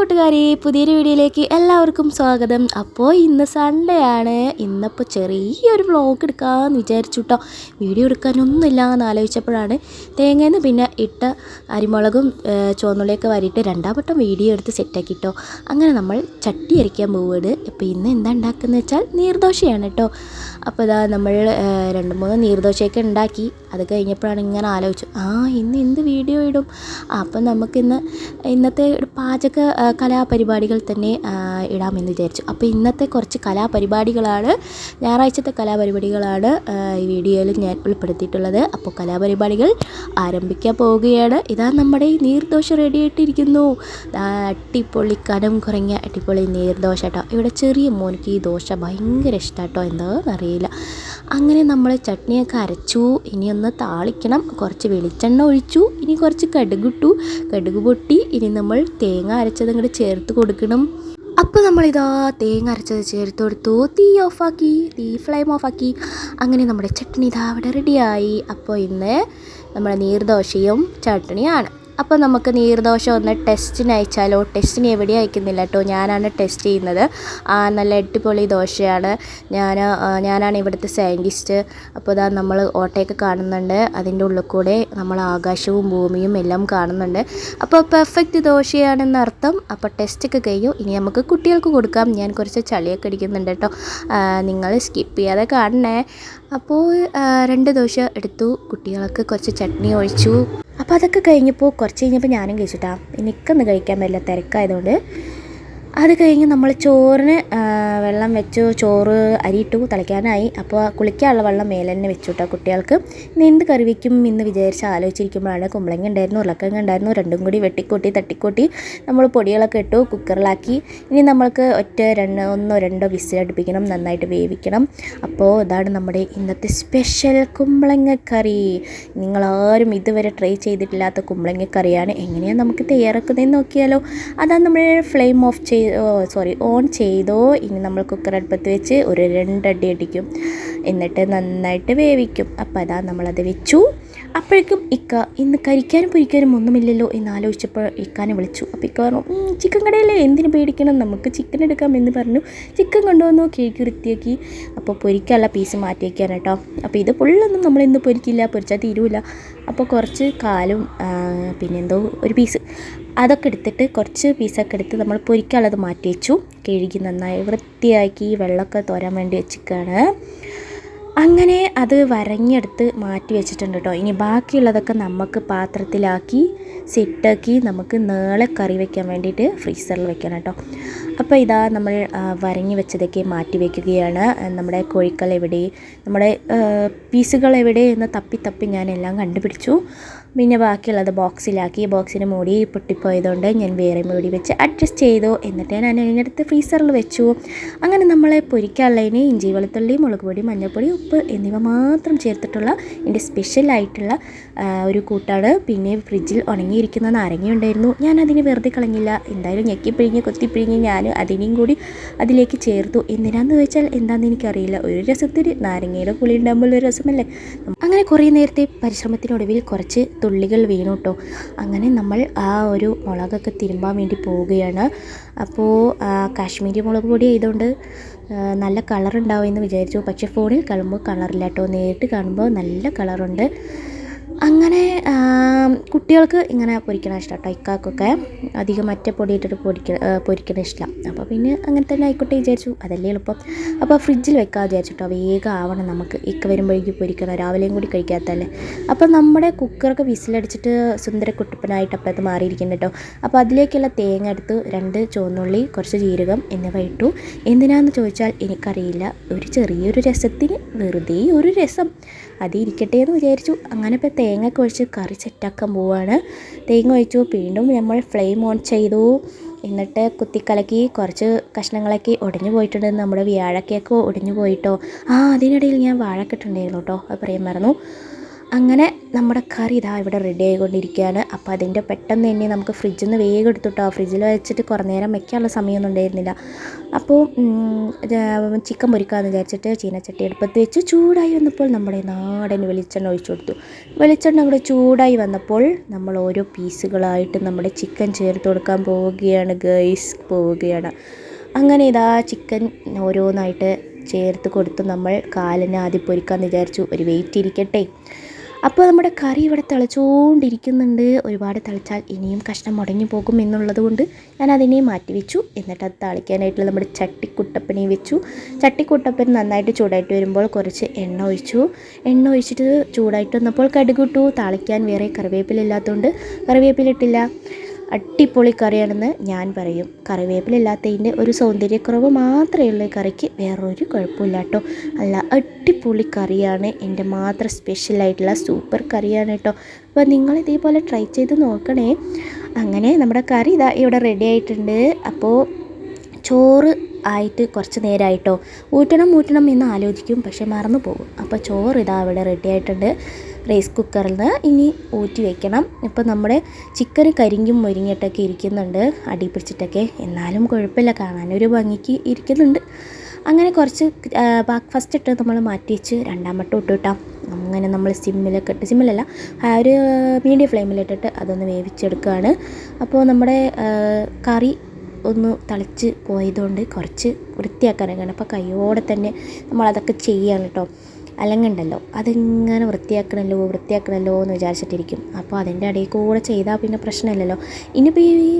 കൂട്ടുകാരെ പുതിയൊരു വീഡിയോയിലേക്ക് എല്ലാവർക്കും സ്വാഗതം. അപ്പോൾ ഇന്ന് സൺഡേ ആണ്. ഇന്നിപ്പോൾ ചെറിയൊരു വ്ളോഗ് എടുക്കാമെന്ന് വിചാരിച്ചു കേട്ടോ വീഡിയോ എടുക്കാനൊന്നുമില്ല എന്ന് ആലോചിച്ചപ്പോഴാണ് തേങ്ങയിൽ നിന്ന് പിന്നെ ഇട്ട അരിമുളകും ചുവന്നുള്ളിയൊക്കെ വരിയിട്ട് രണ്ടാം വട്ടം വീഡിയോ എടുത്ത് സെറ്റാക്കി കേട്ടോ അങ്ങനെ നമ്മൾ ചട്ടി അരിക്കാൻ പോവുകയാണ് അപ്പോൾ ഇന്ന് എന്താ ഉണ്ടാക്കുന്നത് വെച്ചാൽ നീർദോശയാണ് കേട്ടോ അപ്പോൾ ഇതാ നമ്മൾ രണ്ട് മൂന്ന് നീർദോശയൊക്കെ ഉണ്ടാക്കി. അത് കഴിഞ്ഞപ്പോഴാണ് ഇങ്ങനെ ആലോചിച്ചു ആ ഇന്ന് എന്ത് വീഡിയോ ഇടും? അപ്പം നമുക്കിന്ന് ഇന്നത്തെ പാചക കലാപരിപാടികൾ തന്നെ ഇടാമെന്ന് വിചാരിച്ചു. അപ്പോൾ ഇന്നത്തെ കുറച്ച് കലാപരിപാടികളാണ് ഞായറാഴ്ചത്തെ കലാപരിപാടികളാണ് ഈ വീഡിയോയിൽ ഞാൻ ഉൾപ്പെടുത്തിയിട്ടുള്ളത്. അപ്പോൾ കലാപരിപാടികൾ ആരംഭിക്കാൻ പോവുകയാണ്. ഇതാ നമ്മുടെ ഈ നീർദോശ റെഡി ആയിട്ടിരിക്കുന്നു ദാ അട്ടിപ്പൊളി കനം കുറഞ്ഞ അട്ടിപ്പൊളി നീർദോശ കേട്ടോ. ഇവിടെ ചെറിയ മോനിക്ക് ഈ ദോശ ഭയങ്കര ഇഷ്ടമാട്ടോ എന്താണെന്ന് അറിയില്ല. അങ്ങനെ നമ്മൾ ചട്നിയൊക്കെ അരച്ചു. ഇനിയൊന്ന് താളിക്കണം. കുറച്ച് വെളിച്ചെണ്ണ ഒഴിച്ചു. ഇനി കുറച്ച് കടുകിട്ടു കടുക് പൊട്ടി. ഇനി നമ്മൾ തേങ്ങ അരച്ചത് ചേർത്ത് കൊടുക്കണം. അപ്പോൾ നമ്മളിതാ തേങ്ങ അരച്ചത് ചേർത്ത് കൊടുത്തു. തീ ഓഫാക്കി തീ ഫ്ലെയിം ഓഫാക്കി. അങ്ങനെ നമ്മുടെ ചട്നി ഇതാ അവിടെ റെഡിയായി അപ്പോൾ ഇന്ന് നമ്മുടെ നീർദോശയും ചട്നിയാണ്. അപ്പോൾ നമുക്ക് നീർദോശ ഒന്ന് ടെസ്റ്റിന് അയച്ചാലോ? ടെസ്റ്റിന് എവിടെയും അയക്കുന്നില്ല കേട്ടോ. ഞാനാണ് ടെസ്റ്റ് ചെയ്യുന്നത്. നല്ല അടിപൊളി ദോശയാണ്. ഞാൻ ഞാനാണ് ഇവിടുത്തെ സയന്റിസ്റ്റ്. അപ്പോൾ ഇതാ നമ്മൾ ഓട്ടയൊക്കെ കാണുന്നുണ്ട്. അതിന്റെ ഉള്ളിൽ കൂടെ നമ്മൾ ആകാശവും ഭൂമിയും എല്ലാം കാണുന്നുണ്ട്. അപ്പോൾ പെർഫെക്റ്റ് ദോശയാണെന്ന് അർത്ഥം. അപ്പോൾ ടെസ്റ്റൊക്കെ കഴിഞ്ഞു. ഇനി നമുക്ക് കുട്ടികൾക്ക് കൊടുക്കാം. ഞാൻ കുറച്ച് ചളിയൊക്കെ അടിക്കുന്നുണ്ട് കേട്ടോ. നിങ്ങൾ സ്കിപ്പ് ചെയ്യാതെ കാണണേ. അപ്പോൾ രണ്ട് ദോശ എടുത്തു. കുട്ടികൾക്ക് കുറച്ച് ചട്നി ഒഴിച്ചു. അപ്പോൾ അതൊക്കെ കഴിഞ്ഞപ്പോൾ കുറച്ച് കഴിഞ്ഞപ്പോൾ ഞാനും കഴിച്ചിട്ടാ എനിക്കൊന്ന് കഴിക്കാൻ പറ്റില്ല തിരക്കായതുകൊണ്ട് അത് കഴിഞ്ഞ് നമ്മൾ ചോറിന് വെള്ളം വെച്ചു. ചോറ് അരിയിട്ടു തിളയ്ക്കാനായി. അപ്പോൾ കുളിക്കാനുള്ള വെള്ളം മേലെ തന്നെ വെച്ചു കേട്ടോ കുട്ടികൾക്ക്. ഇന്ന് എന്ത് കറി വയ്ക്കും എന്ന് വിചാരിച്ച് ആലോചിച്ചിരിക്കുമ്പോഴാണ് കുമ്പളങ്ങ ഉണ്ടായിരുന്നു ഉരുളക്കിഴങ്ങ് ഉണ്ടായിരുന്നു. രണ്ടും കൂടി വെട്ടിക്കൂട്ടി തട്ടിക്കൂട്ടി നമ്മൾ പൊടികളൊക്കെ ഇട്ടു കുക്കറിലാക്കി. ഇനി നമ്മൾക്ക് ഒറ്റ രണ്ട് ഒന്നോ രണ്ടോ വിസിലടുപ്പിക്കണം നന്നായിട്ട് വേവിക്കണം. അപ്പോൾ ഇതാണ് നമ്മുടെ ഇന്നത്തെ സ്പെഷ്യൽ കുമ്പളങ്ങ കറി. നിങ്ങളാരും ഇതുവരെ ട്രൈ ചെയ്തിട്ടില്ലാത്ത കുമ്പളങ്ങ കറിയാണ്. എങ്ങനെയാണ് നമുക്ക് തയ്യാറാക്കുന്നതെന്ന് നോക്കിയാലോ. അതാണ് നമ്മൾ ഫ്ലെയിം ഓഫ് ചെയ്ത് സോറി ഓൺ ചെയ്തോ? ഇനി നമ്മൾ കുക്കർ അടുപ്പത്ത് വെച്ച് ഒരു രണ്ടടി അടിക്കും. എന്നിട്ട് നന്നായിട്ട് വേവിക്കും. അപ്പോൾ അതാ നമ്മളത് വെച്ചു. അപ്പോഴേക്കും ഇക്ക ഇന്ന് കരിക്കാനും പൊരിക്കാനും ഒന്നുമില്ലല്ലോ എന്ന് ആലോചിച്ചപ്പോൾ ഇക്കാനെ വിളിച്ചു. അപ്പോൾ ഇക്ക പറഞ്ഞു "ഉം, ചിക്കൻ കടയല്ലേ എന്തിന് പേടിക്കണം? നമുക്ക് ചിക്കൻ എടുക്കാം എന്ന് പറഞ്ഞു. ചിക്കൻ കൊണ്ടുവന്നു കേക്ക് വൃത്തിയാക്കി. അപ്പോൾ പൊരിക്കാനുള്ള പീസ് മാറ്റി വയ്ക്കാൻ കേട്ടോ. അപ്പോൾ ഇത് ഫുള്ളൊന്നും നമ്മൾ ഇന്ന് പൊരിക്കില്ല പൊരിച്ചാൽ തീരുമില്ല അപ്പോൾ കുറച്ച് കാലും പിന്നെന്തോ ഒരു പീസ് അതൊക്കെ എടുത്തിട്ട് കുറച്ച് പീസൊക്കെ എടുത്ത് നമ്മൾ പൊരിക്കാനുള്ളത് മാറ്റി വെച്ചു. കഴുകി നന്നായി വൃത്തിയാക്കി വെള്ളമൊക്കെ തോരാൻ വേണ്ടി വെച്ചിരിക്കുകയാണ്. അങ്ങനെ അത് വരഞ്ഞെടുത്ത് മാറ്റി വെച്ചിട്ടുണ്ട് കേട്ടോ. ഇനി ബാക്കിയുള്ളതൊക്കെ നമുക്ക് പാത്രത്തിലാക്കി സെറ്റാക്കി നമുക്ക് നേളെ കറി വയ്ക്കാൻ വേണ്ടിയിട്ട് ഫ്രീസറിൽ വെക്കണം കേട്ടോ. അപ്പോൾ ഇതാ നമ്മൾ വരങ്ങി വെച്ചതൊക്കെ മാറ്റി വയ്ക്കുകയാണ് നമ്മുടെ കോഴിക്കൽ എവിടെ നമ്മുടെ പീസുകൾ എവിടെ എന്ന് തപ്പി തപ്പി ഞാൻ എല്ലാം കണ്ടുപിടിച്ചു. പിന്നെ ബാക്കിയുള്ളത് ബോക്സിലാക്കി ബോക്സിന് മൂടി പൊട്ടിപ്പോയതുകൊണ്ട് ഞാൻ വേറെ മൂടി വെച്ച് അഡ്ജസ്റ്റ് ചെയ്തു. എന്നിട്ട് ഞാൻ അതിനടുത്ത് ഫ്രീസറിൽ വെച്ചു. അങ്ങനെ നമ്മളെ പൊരിക്കാനുള്ളതിന് ഇഞ്ചി വെളുത്തുള്ളി മുളക് പൊടി മഞ്ഞൾപ്പൊടി ഉപ്പ് എന്നിവ മാത്രം ചേർത്തിട്ടുള്ള എന്റെ സ്പെഷ്യലായിട്ടുള്ള ഒരു കൂട്ടാണ്. പിന്നെ ഫ്രിഡ്ജിൽ ഉണങ്ങിയിരിക്കുന്ന നാരങ്ങയുണ്ടായിരുന്നു. ഞാൻ അതിന് വെറുതെ കളഞ്ഞില്ല. എന്തായാലും ഞെക്കിപ്പിഴിഞ്ഞ് കൊത്തിപ്പിഴിഞ്ഞ് ഞാൻ അതിനെയും കൂടി അതിലേക്ക് ചേർത്തു. എന്തിനാന്ന് ചോദിച്ചാൽ എന്താണെന്ന് എനിക്കറിയില്ല. ഒരു രസത്തിന് നാരങ്ങയുടെ പുളി ഉണ്ടാകുമ്പോൾ ഒരു രസമല്ലേ? അങ്ങനെ കുറേ നേരത്തെ പരിശ്രമത്തിനൊടുവിൽ കുറച്ച് തുള്ളികൾ വീണു കേട്ടോ അങ്ങനെ നമ്മൾ ആ ഒരു മുളകൊക്കെ തിരുമ്പാൻ വേണ്ടി പോവുകയാണ്. അപ്പോൾ കാശ്മീരി മുളക് പൊടി ആയതുകൊണ്ട് നല്ല കളർ ഉണ്ടാവുമെന്ന് വിചാരിച്ചു. പക്ഷേ ഫോണിൽ കാണുമ്പോൾ കളറില്ല കേട്ടോ നേരിട്ട് കാണുമ്പോൾ നല്ല കളറുണ്ട്. അങ്ങനെ കുട്ടികൾക്ക് ഇങ്ങനെ പൊരിക്കണ ഇഷ്ടം കേട്ടോ ഇക്കാക്കൊക്കെ. അധികം മറ്റേ പൊടി ഇട്ടിട്ട് പൊരിക്ക പൊരിക്കണ ഇഷ്ടം. അപ്പോൾ പിന്നെ അങ്ങനെ തന്നെ ആയിക്കോട്ടെ വിചാരിച്ചു. അതല്ലേ എളുപ്പം. അപ്പോൾ ഫ്രിഡ്ജിൽ വെക്കാൻ വിചാരിച്ചു കേട്ടോ വേഗം ആവണം നമുക്ക്. ഇക്ക വരുമ്പോഴേക്കും പൊരിക്കണം രാവിലെയും കൂടി കഴിക്കാത്തല്ലേ അപ്പോൾ നമ്മുടെ കുക്കറൊക്കെ വിസിലടിച്ചിട്ട് സുന്ദര കുട്ടപ്പനായിട്ട് അത് മാറിയിരിക്കുന്നു കേട്ടോ. അപ്പോൾ അതിലേക്കുള്ള തേങ്ങ എടുത്ത് രണ്ട് ചുവന്നുള്ളി കുറച്ച് ജീരകം എന്നിവ ഇട്ടു. എന്തിനാണെന്ന് ചോദിച്ചാൽ എനിക്കറിയില്ല. ഒരു ചെറിയൊരു രസത്തിന് വെറുതെ ഒരു രസം. അതിരിക്കട്ടെ എന്ന് വിചാരിച്ചു. അങ്ങനെ ഇപ്പോൾ തേങ്ങ ഒക്കെ ഒഴിച്ച് കറി സെറ്റാക്കാൻ പോവുകയാണ് തേങ്ങ ഒഴിച്ചു. വീണ്ടും നമ്മൾ ഫ്ലെയിം ഓൺ ചെയ്തു. എന്നിട്ട് കുത്തിക്കലക്കി കുറച്ച് കഷ്ണങ്ങളൊക്കെ ഒടിഞ്ഞു പോയിട്ടുണ്ട്. നമ്മുടെ വ്യാഴക്കയൊക്കെ ഒടിഞ്ഞു പോയിട്ടോ? ആ അതിനിടയിൽ ഞാൻ വാഴക്കിട്ടുണ്ടായിരുന്നു കേട്ടോ. അത് പറയാൻ മറന്നു. അങ്ങനെ നമ്മുടെ കറി ഇതാ ഇവിടെ റെഡി ആയിക്കൊണ്ടിരിക്കുകയാണ്. അപ്പോൾ അതിന്റെ പെട്ടെന്ന് തന്നെ നമുക്ക് ഫ്രിഡ്ജിൽ നിന്ന് വേഗം എടുത്തിട്ടോ. ഫ്രിഡ്ജിൽ വെച്ചിട്ട് കുറേ നേരം വെക്കാനുള്ള സമയമൊന്നും ഉണ്ടായിരുന്നില്ല. അപ്പോൾ ചിക്കൻ പൊരിക്കാമെന്ന് വിചാരിച്ചിട്ട് ചീനച്ചട്ടി എടുപ്പത്ത് വെച്ച്. ചൂടായി വന്നപ്പോൾ നമ്മുടെ നാടൻ വെളിച്ചെണ്ണ ഒഴിച്ചു കൊടുത്തു. വെളിച്ചെണ്ണ കൂടെ ചൂടായി വന്നപ്പോൾ നമ്മൾ ഓരോ പീസുകളായിട്ട് നമ്മുടെ ചിക്കൻ ചേർത്ത് കൊടുക്കാൻ പോവുകയാണ് ഗൈസ് പോവുകയാണ്. അങ്ങനെ ഇതാ ചിക്കൻ ഓരോന്നായിട്ട് ചേർത്ത് കൊടുത്ത് നമ്മൾ കാലിന് ആദ്യം പൊരിക്കാമെന്ന് വിചാരിച്ചു. ഒരു വെയിറ്റ് ഇരിക്കട്ടെ. അപ്പോൾ നമ്മുടെ കറി ഇവിടെ തിളച്ചുകൊണ്ടിരിക്കുന്നുണ്ട്. ഒരുപാട് തിളച്ചാൽ ഇനിയും കഷ്ണം മുടങ്ങി പോകും എന്നുള്ളത് കൊണ്ട് ഞാൻ അതിനെ മാറ്റി വെച്ചു. എന്നിട്ട് അത് താളിക്കാനായിട്ടുള്ള നമ്മുടെ ചട്ടിക്കുട്ടപ്പനെ വെച്ചു. ചട്ടിക്കുട്ടപ്പൻ നന്നായിട്ട് ചൂടായിട്ട് വരുമ്പോൾ കുറച്ച് എണ്ണ ഒഴിച്ചു. എണ്ണ ഒഴിച്ചിട്ട് ചൂടായിട്ട് വന്നപ്പോൾ കടുകിട്ടു താളിക്കാൻ വേറെ കറിവേപ്പില ഇല്ലാത്തതുകൊണ്ട് കറിവേപ്പില ഇട്ടില്ല. അടിപൊളി കറിയാണെന്ന് ഞാൻ പറയും. കറിവേപ്പില കറിവേപ്പിലില്ലാത്തതിന്റെ ഒരു സൗന്ദര്യക്കുറവ് മാത്രമേ ഉള്ളൂ കറിക്ക്. വേറൊരു കുഴപ്പമില്ല കേട്ടോ. അല്ല അടിപൊളി കറിയാണ്. എന്റെ മാത്രം സ്പെഷ്യലായിട്ടുള്ള സൂപ്പർ കറിയാണ് കേട്ടോ. അപ്പോൾ നിങ്ങൾ ഇതേപോലെ ട്രൈ ചെയ്ത് നോക്കണേ. അങ്ങനെ നമ്മുടെ കറി ഇതാ ഇവിടെ റെഡി ആയിട്ടുണ്ട്. അപ്പോൾ ചോറ് ആയിട്ട് കുറച്ച് നേരമായിട്ടോ ഊറ്റണം ഊറ്റണം എന്ന് ആലോചിക്കും പക്ഷേ മറന്നു പോകും. അപ്പോൾ ചോറ് ഇതാ ഇവിടെ റെഡി ആയിട്ടുണ്ട്. റൈസ് കുക്കറിൽ നിന്ന് ഇനി ഊറ്റി വെക്കണം. ഇപ്പോൾ നമ്മുടെ ചിക്കൻ കരിങ്കും മുരിങ്ങിയിട്ടൊക്കെ ഇരിക്കുന്നുണ്ട്. അടി പിടിച്ചിട്ടൊക്കെ. എന്നാലും കുഴപ്പമില്ല. കാണാനൊരു ഭംഗിക്ക് ഇരിക്കുന്നുണ്ട്. അങ്ങനെ കുറച്ച് ഫസ്റ്റ് ഇട്ട് നമ്മൾ മാറ്റി വെച്ച് രണ്ടാമത്തെ ഇട്ട് ഇട്ടാം അങ്ങനെ നമ്മൾ സിമ്മിലൊക്കെ ഇട്ട് സിമ്മിലല്ല ഒരു മീഡിയം ഫ്ലെയിമിലിട്ടിട്ട് അതൊന്ന് വേവിച്ചെടുക്കുകയാണ്. അപ്പോൾ നമ്മുടെ കറി ഒന്ന് തളിച്ച് പോയതുകൊണ്ട് കുറച്ച് വൃത്തിയാക്കാനൊക്കെയാണ് അപ്പോൾ കൈയോടെ തന്നെ നമ്മളതൊക്കെ ചെയ്യാണ് കേട്ടോ. അലങ്ങണ്ടല്ലോ. അതിങ്ങനെ വൃത്തിയാക്കണമല്ലോ വൃത്തിയാക്കണമല്ലോ എന്ന് വിചാരിച്ചിട്ടിരിക്കും. അപ്പോൾ അതിന്റെ ഇടയിൽ കൂടെ ചെയ്താൽ പിന്നെ പ്രശ്നമില്ലല്ലോ. ഇനിയിപ്പോൾ ഈ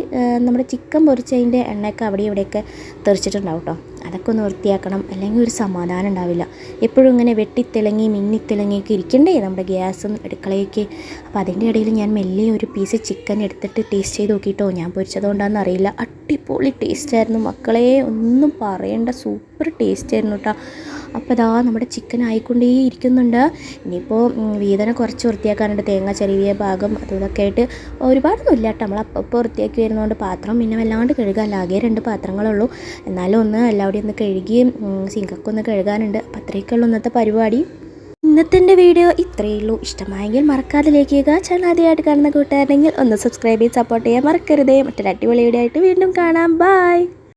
നമ്മുടെ ചിക്കൻ പൊരിച്ചതിന്റെ എണ്ണയൊക്കെ അവിടെ ഇവിടെയൊക്കെ തെറിച്ചിട്ടുണ്ടാവും കേട്ടോ. അതൊക്കെ ഒന്ന് വൃത്തിയാക്കണം. അല്ലെങ്കിൽ ഒരു സമാധാനം ഉണ്ടാവില്ല. എപ്പോഴും ഇങ്ങനെ വെട്ടിത്തിളങ്ങി മിന്നിത്തിളങ്ങിയൊക്കെ ഇരിക്കണ്ടേ നമ്മുടെ ഗ്യാസും അടുക്കളയൊക്കെ. അപ്പോൾ അതിന്റെ ഇടയിൽ ഞാൻ മെല്ലെ ഒരു പീസ് ചിക്കൻ എടുത്തിട്ട് ടേസ്റ്റ് ചെയ്ത് നോക്കിയിട്ടോ. ഞാൻ പൊരിച്ചതുകൊണ്ടാണെന്ന് അറിയില്ല. അടിപൊളി ടേസ്റ്റായിരുന്നു മക്കളെ ഒന്നും പറയേണ്ട സൂപ്പർ ടേസ്റ്റ് ആയിരുന്നു കേട്ടോ. അപ്പോൾ ഇതാ നമ്മുടെ ചിക്കൻ ആയിക്കൊണ്ടേ ഇരിക്കുന്നുണ്ട് ഇനിയിപ്പോൾ വീതന കുറച്ച് വൃത്തിയാക്കാനുണ്ട്. തേങ്ങ ചെറിയ ഭാഗം അതും ആയിട്ട് ഒരുപാടൊന്നും ഇല്ല കേട്ടോ നമ്മൾ അപ്പോൾ വൃത്തിയാക്കി വരുന്നതുകൊണ്ട് പാത്രം പിന്നെ വല്ലാണ്ട് കഴുകാൻ ആകെ രണ്ട് പാത്രങ്ങളുള്ളൂ. എന്നാലും ഒന്ന് എല്ലാവരുടെയും ഒന്ന് കഴുകി സിങ്കൊക്കെ ഒന്ന് കഴുകാനുണ്ട്. അപ്പോൾ അത്രയൊക്കെയുള്ളൂ ഇന്നത്തെ പരിപാടി. ഇന്നത്തെ എന്റെ വീഡിയോ ഇത്രയേ ഉള്ളൂ. ഇഷ്ടമായെങ്കിൽ മറക്കാതെ ലൈക്ക് ചെയ്യുക. ചാനൽ ആദ്യമായിട്ട് കാണുന്ന കൂട്ടുകാരെങ്കിൽ ഒന്ന് സബ്സ്ക്രൈബ് ചെയ്ത് സപ്പോർട്ട് ചെയ്യാൻ മറക്കരുതേ. മറ്റൊരു അടിപൊളി വീഡിയോ ആയിട്ട് വീണ്ടും കാണാം. ബൈ